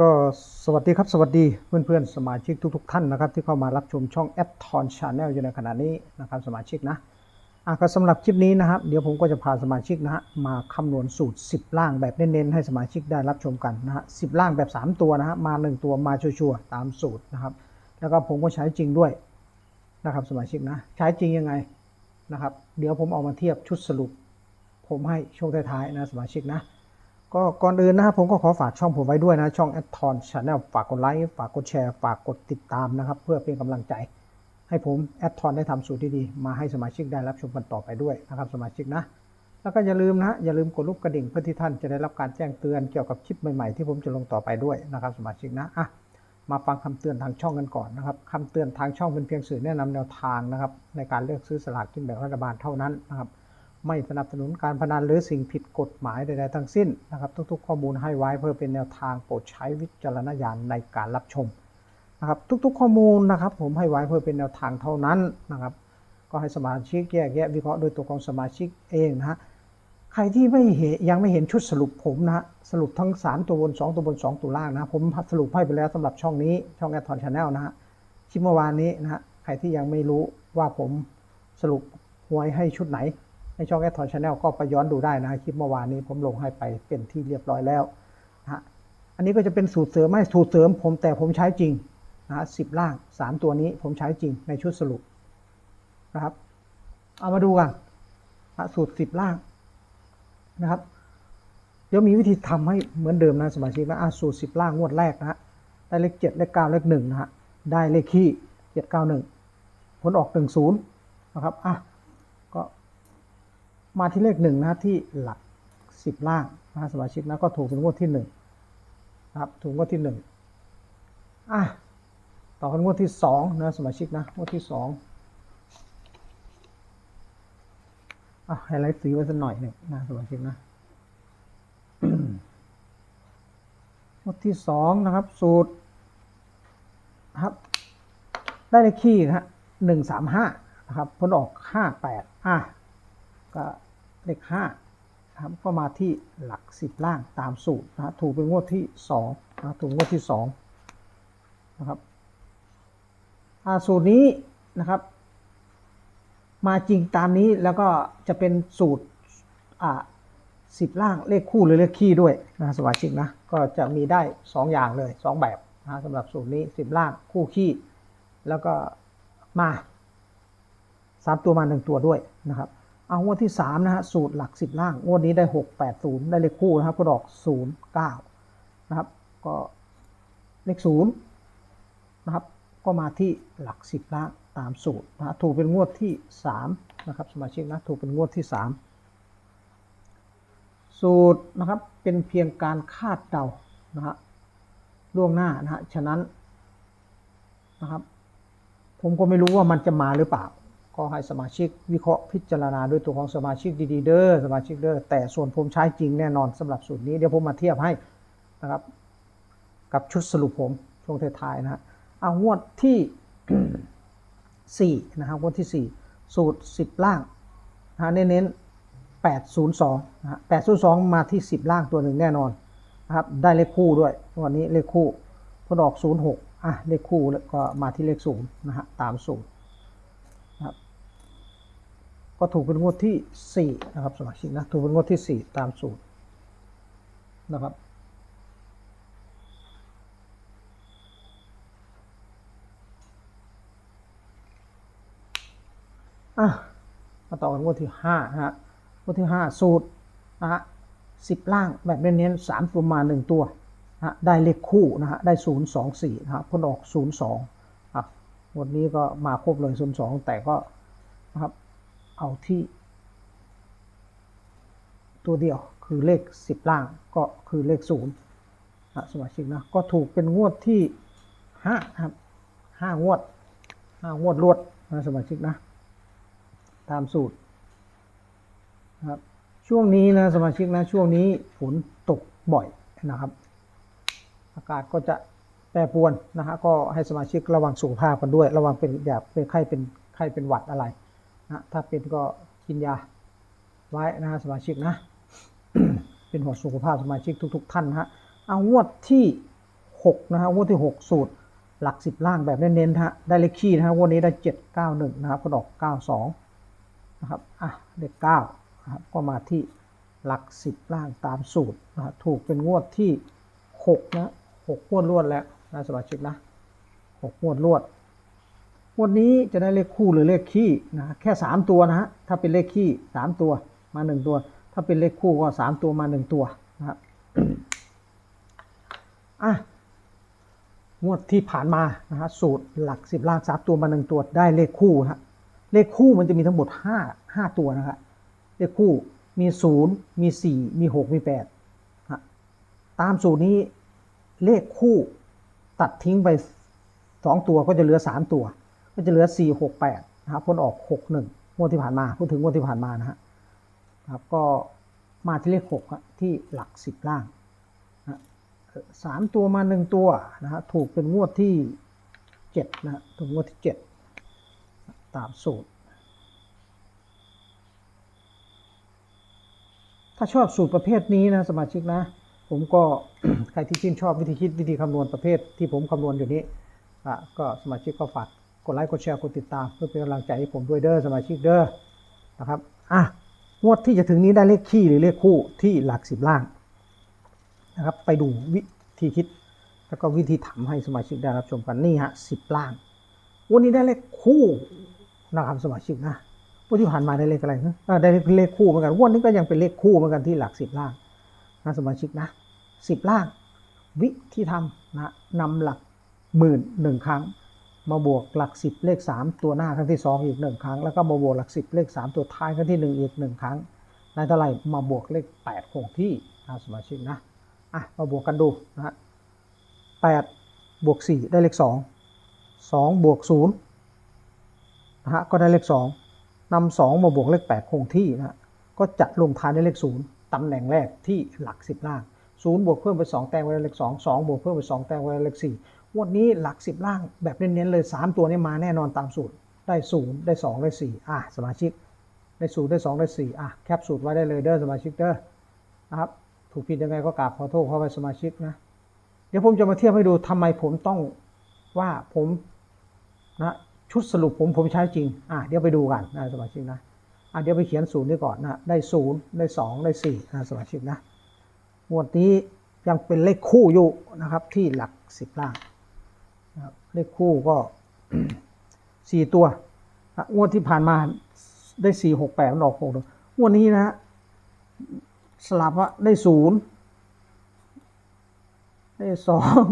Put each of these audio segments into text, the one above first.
ก็สวัสดีครับ สวัสดีเพื่อนๆ สมาชิกทุก ๆ ท่านนะครับ ที่เข้ามารับชมช่องแอดทอนชาแนลอยู่ในขณะนี้นะครับ สมาชิกนะอะก็สำหรับคลิปนี้นะครับ เดี๋ยวผมก็จะพาสมาชิกนะฮะมาคำนวณสูตร 10 ล่างแบบเน้นๆให้สมาชิกได้รับชมกันนะฮะสิล่างแบบ 3 ตัวนะฮะมา 1 ตัวมาชัวร์ๆตามสูตรนะครับ แล้วก็ผมก็ใช้จริงด้วยนะครับสมาชิกนะใช้จริงยังไงนะครับ เดี๋ยวผมเอามาเทียบชุดสรุป ผมให้ช่วงท้ายๆนะสมาชิกนะ ก็ก่อนอื่นนะครับผมก็ขอฝากช่องผมไว้ด้วยนะ ช่องแอดทอนชาแนลฝากกดไลค์ฝากกดแชร์ฝากกดติดตามนะครับ เพื่อเป็นกำลังใจ ให้ผมแอดทอนได้ทำสูตรดีๆมาให้สมาชิกได้รับชมกันต่อไปด้วยนะครับสมาชิกนะ แล้วก็อย่าลืมนะอย่าลืมกดรูปกระดิ่งเพื่อที่ท่านจะได้รับการแจ้งเตือนเกี่ยวกับคลิปใหม่ๆที่ผมจะลงต่อไปด้วยนะครับสมาชิกนะอะมาฟังคำเตือนทางช่องกันก่อนนะครับคำเตือนทางช่องเป็นเพียงสื่อแนะนำแนวทางนะครับในการเลือกซื้อสลากกินแบ่งรัฐบาลเท่านั้นนะครับ ไม่สนับสนุนการพนันหรือสิ่งผิดกฎหมายใดๆทั้งสิ้นนะครับ ทุกๆ ข้อมูลให้ไว้เพื่อเป็นแนวทางโปรดใช้วิจารณญาณในการรับชมนะครับ ทุกๆ ข้อมูลนะครับ ผมให้ไว้เพื่อเป็นแนวทางเท่านั้นนะครับ ก็ให้สมาชิกแยกแยะวิเคราะห์โดยตัวของสมาชิกเองนะฮะใครที่ไม่เห็นยังไม่เห็นชุดสรุปผมนะฮะสรุปทั้ง 3 ตัวบน 2 ตัวบน 2 ตัวล่างนะผมสรุปให้ไปแล้วสำหรับช่องนี้ช่องแอดทอนชาแนลนะฮะคลิปเมื่อวานนี้นะฮะใครที่ยังไม่รู้ว่าผมสรุปหวยให้ชุดไหน ในช่องแอดทอนชาแนลก็ไปย้อนดูได้นะคลิปเมื่อวานนี้ผมลงให้ไปเป็นที่เรียบร้อยแล้วนะฮะอันนี้ก็จะเป็นสูตรเสริมไม่สูตรเสริมผมแต่ผมใช้จริงนะฮะสิบล่างสามตัวนี้ผมใช้จริงในชุดสรุปนะครับเอามาดูกันนะสูตรสิบล่างนะครับเดี๋ยวมีวิธีทำให้เหมือนเดิมนะสมาชิกนะอะสูตรสิบล่างงวดแรกนะฮะได้เลขเจ็ดเลขเก้าเลขหนึ่งนะฮะได้เลขขี้เจ็ดเก้าหนึ่งผลออกหนึ่งศูนย์นะครับอะ มาที่เลขหนึ่งนะที่หลักสิบล่างนะสมาชิกนะก็ถูกเป็นงวดที่หนึ่งครับถูกงวดที่หนึ่งอะต่อกันงวดที่สองนะสมาชิกนะงวดที่สองอะไฮไลท์สีไว้สักหน่อยหนึ่งนะสมาชิกนะงวดที่สองนะครับ สูตรครับ ได้เลขคี่นะฮะหนึ่งสามห้านะครับผลออกห้าแปดอะก็ เลขห้านะครับก็มาที่หลักสิบล่างตามสูตรนะถูกเป็นงวดที่สองนะถูกงวดที่สองนะครับสูตรนี้นะครับ มาจริงตามนี้แล้วก็จะเป็นสูตรอ่าสิบล่างเลขคู่หรือเลขคี่ด้วยนะสมาชิกนะก็จะมีได้สองอย่างเลยสองแบบนะสำหรับสูตรนี้สิบล่างคู่คี่แล้วก็มาสามตัวมาหนึ่งตัวด้วยนะครับ เอางวดที่3นะฮะสูตรหลัก10ล่างงวดนี้ได้6 8 0ได้เลขคู่นะครับก็ดอก0 9นะครับ ก็เลข0นะครับ ก็มาที่หลัก10ล่างตามสูตรนะถูกเป็นงวดที่3นะครับ สมาชิกนะถูกเป็นงวดที่3สูตรนะครับเป็นเพียงการคาดเดานะฮะล่วงหน้านะฮะฉะนั้นนะครับ ผมก็ไม่รู้ว่ามันจะมาหรือเปล่า ก็ให้สมาชิกวิเคราะห์พิจารณาด้วยตัวของสมาชิกดีๆเด้อสมาชิกเด้อแต่ส่วนผมใช้จริงแน่นอนสำหรับสูตรนี้เดี๋ยวผมมาเทียบให้นะครับ กับชุดสรุปผมช่วงท้ายๆนะฮะเอางวดที่ 4 นะครับงวดที่ 4 สูตร 10 ล่างนะเน้นๆ802นะ802 มาที่ 10 ล่างตัวหนึ่งแน่นอนนะครับได้เลขคู่ด้วยวันนี้เลขคู่พอดอก 06อะเลขคู่ก็มาที่เลข0นะฮะตามสูตร ก็ถูกเป็นงวดที่ 4 นะครับ สมาชิกนะถูกเป็นงวดที่ 4 ตามสูตรนะครับอะมาต่อกันงวดที่5นะฮะงวดที่ 5 สูตรนะฮะสิบล่างแบบเน้นๆสามตัวมา1ตัวนะฮะได้เลขคู่นะฮะได้0 2 4นะฮะพ้นออก0 2อะงวดนี้ก็มาครบเลย0 2แต่ก็นะครับ เอาที่ ตัวเดียวคือเลข 10 ล่างก็คือเลข0นะสมาชิกนะก็ถูกเป็นงวดที่5ครับ5งวด5งวดรวดนะสมาชิกนะตามสูตรนะครับช่วงนี้นะสมาชิกนะช่วงนี้ฝนตกบ่อยนะครับ อากาศก็จะแปรปรวนนะฮะก็ให้สมาชิกระวังสุขภาพกันด้วย ระวังเป็นอย่าเป็นไข้เป็นไข้เป็นหวัดอะไร นะถ้าเป็นก็กินยาไว้นะสมาชิกนะ เป็นห่วสุขภาพสมาชิกทุก ๆ ท่านนะฮะเอางวดที่หกนะฮะงวดที่หกสูตรหลักสิบล่างแบบเน้นๆนะฮะได้เลขคี่นะฮะงวันนี้ได้เจ็ดเก้าหนึ่งนะครับก็ดอกเก้าสองนะครับอะเลขเก้านะครับก็มาที่หลักสิบล่างตามสูตรนะฮะถูกเป็นงวดที่หกนะหกงวดรวดแล้วนะสมาชิกนะหกงวดรวด งวดนี้จะได้เลขคู่หรือเลขคี่นะแค่สามตัวนะฮะถ้าเป็นเลขคี่สามตัวมาหนึ่งตัว ถ้าเป็นเลขคู่ก็สามตัวมาหนึ่งตัวนะครับอะงวดที่ผ่านมานะฮะสูตรหลักสิบล่างสามตัวมาหนึ่งตัวได้เลขคู่ฮะเลขคู่มันจะมีทั้งหมดห้าห้าตัวนะครับเลขคู่มีศูนย์มีสี่มีหกมีแปดฮะตามสูตรนี้เลขคู่ตัดทิ้งไปสองตัวก็จะเหลือสามตัว ก็จะเหลือสี่หกแปดนะครับพ้นออกหกหนึ่งงวดที่ผ่านมาพูดถึงงวดที่ผ่านมานะฮะครับก็มาที่เลขหกฮะที่หลักสิบล่างสามตัวมาหนึ่งตัวนะฮะถูกเป็นงวดที่เจ็ดนะฮะถูกงวดที่เจ็ดตามสูตร ถ้าชอบสูตรประเภทนี้นะสมาชิกนะผมก็ใครที่ชื่นชอบวิธีคิดวิธีคำนวณประเภทที่ผมคำนวณอยู่นี้ก็สมาชิกก็ฝาก กดไลค์กดแชร์กดติดตามเพื่อเป็นกำลังใจให้ผมด้วยเด้อสมาชิกเด้อนะครับอะงวดที่จะถึงนี้ได้เลขคี่หรือเลขคู่ที่หลักสิบล่างนะครับ ไปดูวิธีคิด แล้วก็วิธีทำให้สมาชิกได้รับชมกันนี่ฮะสิบล่าง วันนี้ได้เลขคู่นะครับสมาชิกนะวันที่ผ่านมาได้เลขอะไรนะเอได้เลขคู่เหมือนกันวันนี้ก็ยังเป็นเลขคู่เหมือนกันที่หลักสิบล่างนะสมาชิกนะสิบล่าง วิธีทำนะนำหลักหมื่นหนึ่งครั้ง มาบวกหลักสิบเลขสามตัวหน้าครั้งที่สองอีกหนึ่งครั้ง แล้วก็มาบวกหลักสิบเลขสามตัวท้ายครั้งที่หนึ่งอีกหนึ่งครั้งได้เท่าไหร่มาบวกเลขแปดคงที่นะสมาชิกนะอะมาบวกกันดูนะฮะแปดบวกสี่ได้เลขสองสองบวกศูนย์นะฮะก็ได้เลขสองนำสองมาบวกเลขแปดคงที่นะฮะก็จะลงท้ายด้เลขศูนย์ตำแหน่งแรกที่หลักสิบล่าง ศูนย์บวกเพิ่มไปสองแต้มไว้เลขสองสองบวกเพิ่มไปสองแต้มไว้เลขสี่วันนี้หลักสิบล่างแบบเน้นๆเลยสามตัวนี้มาแน่นอนตามสูตรได้ศูนย์ได้สองได้สี่อะสมาชิกได้ศูนย์ได้สองได้สี่อะแคปสูตรไว้ได้เลยเด้อสมาชิกเด้อนะครับถูกผิดยังไงก็กราบขอโทษขอไปสมาชิกนะเดี๋ยวผมจะมาเทียบให้ดูทำไมผมต้องว่าผมนะชุดสรุปผมผมใช้จริงอะเดี๋ยวไปดูกันนะสมาชิกนะอะเดี๋ยวไปเขียนศูนย์นี่ก่อนนะได้ศูนย์ได้สองได้สี่นะสมาชิกนะ งวดนี้ยังเป็นเลขคู่อยู่นะครับที่หลักสิบล่างนะครับเลขคู่ก็สี่ตัวอะงวดที่ผ่านมาได้สี่หกแปดมันออกหกตัวงวดนี้นะฮะสลับว่าได้ศูนย์ได้สอง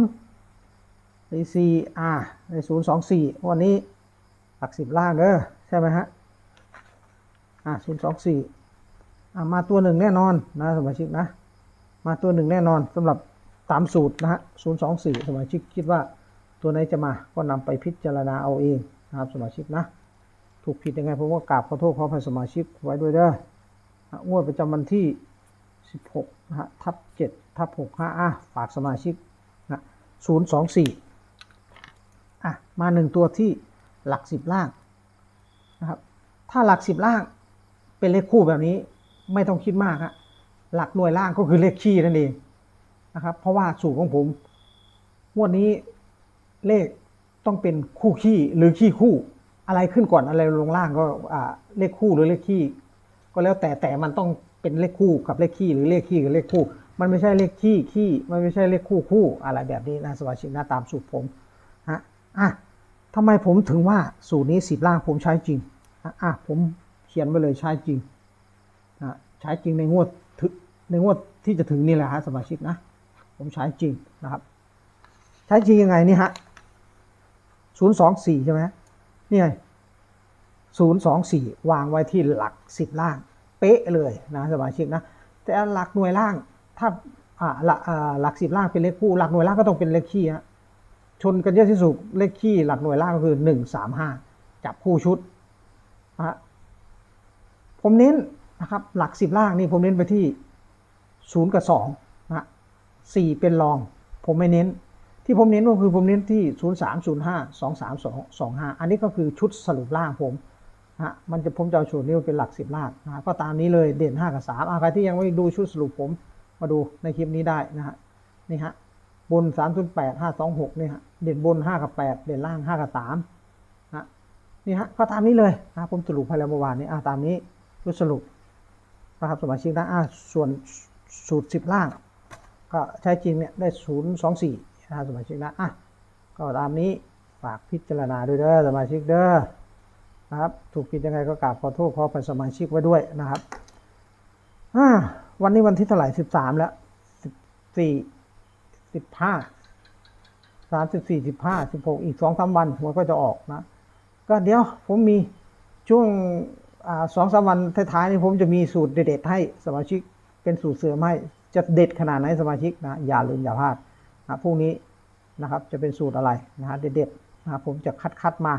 ได้สี่อ่าได้ศูนย์สองสี่วันนี้หลักสิบล่างเด้อใช่ไหมฮะอ่าศูนย์สองสี่อ่ามาตัวหนึ่งแน่นอนนะสมาชิกนะ มาตัวหนึ่งแน่นอนสำหรับตามสูตรนะฮะศูนย์สองสี่สมาชิกคิดว่าตัวไหนจะมาก็นำไปพิจารณาเอาเองนะครับสมาชิกนะ ถูกผิดยังไงผมก็กราบขอโทษขออภัยสมาชิกไว้ด้วยเด้ออะงวดประจำวันที่ 16นะฮะทับ7ทับ6 5อะฝากสมาชิกนะ024อะมาหนึ่งตัวที่หลัก 10 ล่างนะครับถ้าหลัก 10 ล่างเป็นเลขคู่แบบนี้ไม่ต้องคิดมากฮะ หลักหน่วยล่างก็คือเลขคี่นั่นเองนะครับ เพราะว่าสูตรของผมงวดนี้เลขต้องเป็นคู่ขี้หรือขี้คู่ อะไรขึ้นก่อนอะไรลงล่างก็เลขคู่หรือเลขขี้ก็แล้วแต่แต่มันต้องเป็นเลขคู่กับเลขคี่หรือเลขคี่กับเลขคู่ มันไม่ใช่เลขคี่คี่มันไม่ใช่เลขคู่คู่อะไรแบบนี้นะสมาชิกนะตามสูตรผมฮะอะทำไมผมถึงว่าสูตรนี้สิบล่างผมใช้จริงอะอะผมเขียนไว้เลยใช้จริงนะใช้จริงในงวด ถึงในงวดที่จะถึงนี่แหละฮะสมาชิกนะ ผมใช้จริงนะครับ ใช้จริงยังไงนี่ฮะศูนย์สองสี่ใช่ไหมนี่ไงศูนย์สองสี่วางไว้ที่หลักสิบล่าง เป๊ะเลยนะสมาชิกนะ แต่หลักหน่วยล่างถ้าอ่าหลักหลักสิบล่างเป็นเลขคู่หลักหน่วยล่างก็ต้องเป็นเลขคี่ฮะชนกันเยอะที่สุดเลขคี่หลักหน่วยล่างก็คือหนึ่งสามห้าจับคู่ชุดนะผมเน้น นะครับหลักสิบล่างนี่ผมเน้นไปที่ศูนย์กับสองนะสี่เป็นรอง ผมไม่เน้น ที่ผมเน้นก็คือผมเน้นที่ศูนย์สามศูนย์ห้าสองสามสองสองห้าอันนี้ก็คือชุดสรุปล่างผมฮะมันจะผมจะเอาสูตรนี้เป็นหลักสิบล่างนะก็ตามนี้เลยเด่น 5 กับ3อะใครที่ยังไม่ดูชุดสรุปผมมาดูในคลิปนี้ได้นะฮะนี่ฮะบนสามศูนย์แปดห้าสองหกนี่ฮะเด่นบนห้ากับแปดเด่นล่างห้ากับสามนะนี่ฮะก็ตามนี้เลยนะผมสรุปให้แล้วเมื่อวานนี้อ่าตามนี้รุดสรุป นะครับสมาชิกนะส่วนสูตรสิบล่าง ก็ใช้จริงเนี่ยได้ศูนย์สองสี่นะครับสมาชิกนะอะก็ตามนี้ฝากพิจารณาด้วยเด้อสมาชิกเด้อนะครับถูกผิดยังไงก็กราบขอโทษขอเป็นสมาชิกไว้ด้วยนะครับวันนี้วันที่เท่าไหร่สิบสามแล้วสิบสี่สิบห้าสามสิบสี่สิบห้าสิบหกอีกสองสามวันมันก็จะออกนะ ก็เดี๋ยวผมมีช่วง สองสามวันท้ายๆนี้ผมจะมีสูตรเด็ดๆให้สมาชิกเป็นสูตรเสริมให้จะเด็ดขนาดไหนสมาชิกนะอย่าลืมอย่าพลาดนะพรุ่งนี้นะครับจะเป็นสูตรอะไรนะฮะเด็ดๆนะผมจะคัดคัดๆมา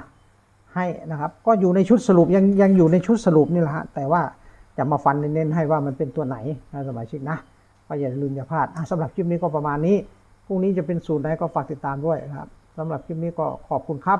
ให้นะครับก็อยู่ในชุดสรุปยังยังอยู่ในชุดสรุปนี่แหละฮะแต่ว่าจะมาฟันเน้นๆให้ว่ามันเป็นตัวไหนนะสมาชิกนะก็อย่าลืมอย่าพลาดอะสำหรับคลิปนี้ก็ประมาณนี้พรุ่งนี้จะเป็นสูตรไหนก็ฝากติดตามด้วยนะครับสำหรับคลิปนี้ก็ขอบคุณครับ